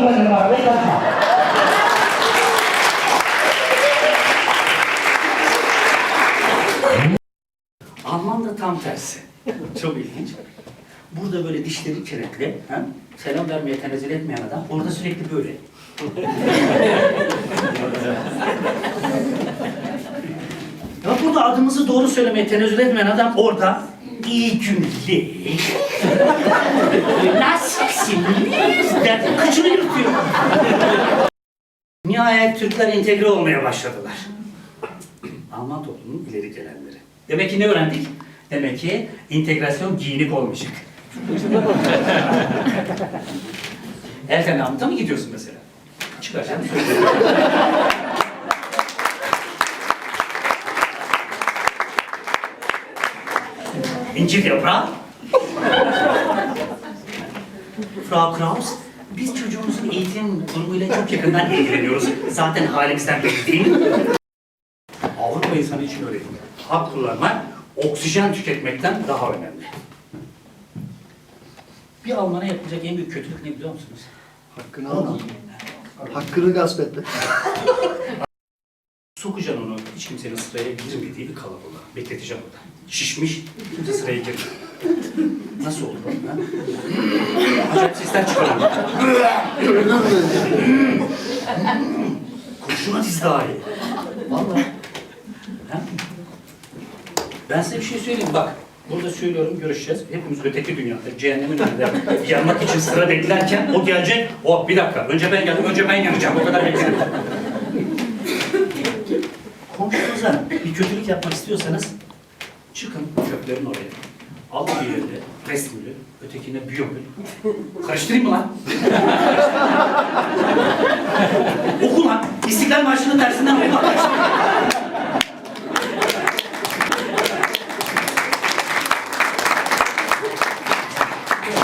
kullanırım arabayı kaçma. Alman da tam tersi. Çok ilginç. Burada böyle dişleri kiretle, ha? selam vermeye tenezzül etmeyen adam orada sürekli böyle. ya burada adımızı doğru söylemeye tenezzül etmeyen adam orada iyi günler. Der, kıçını yırtıyor. Nihayet Türkler entegre olmaya başladılar. Alman toplumunun ileri gelenleri. Demek ki ne öğrendik? Demek ki integrasyon giyinik olmayacak. Elten Namıt'a mı gidiyorsun mesela? Söyleyeyim. İncir yaprağı. Frau Kraus, biz çocuğumuzun eğitim durumuyla çok yakından ilgileniyoruz. Zaten halimizden belli değil mi? Avrupa insanı için öyle değil. Hak kullanmak, oksijen tüketmekten daha önemli. Bir Alman'a yapılacak en büyük kötülük ne biliyor musunuz? Hakkını alma. Hakkını gasp etme. Sokacaksın onu hiç kimsenin sıraya girmediği bir kalabalığa. Bekleteceğim orada. Şişmiş, kimse sıraya girmiyor. Nasıl olur? Ha? Acayip sesler çıkarıyor. Kurşuna diz daha iyi. Vallahi. Ha? Ben size bir şey söyleyeyim bak. Burada söylüyorum görüşeceğiz. Hepimiz öteki dünyada cehennemin önünde yanmak için sıra beklerken o gelecek. Oh bir dakika önce ben geldim önce ben yanacağım. O kadar bekledim. Komşunuza bir kötülük yapmak istiyorsanız çıkın çöplerin oraya. Al bir yerine resmini, ötekine biyomül. Karıştırayım mı lan?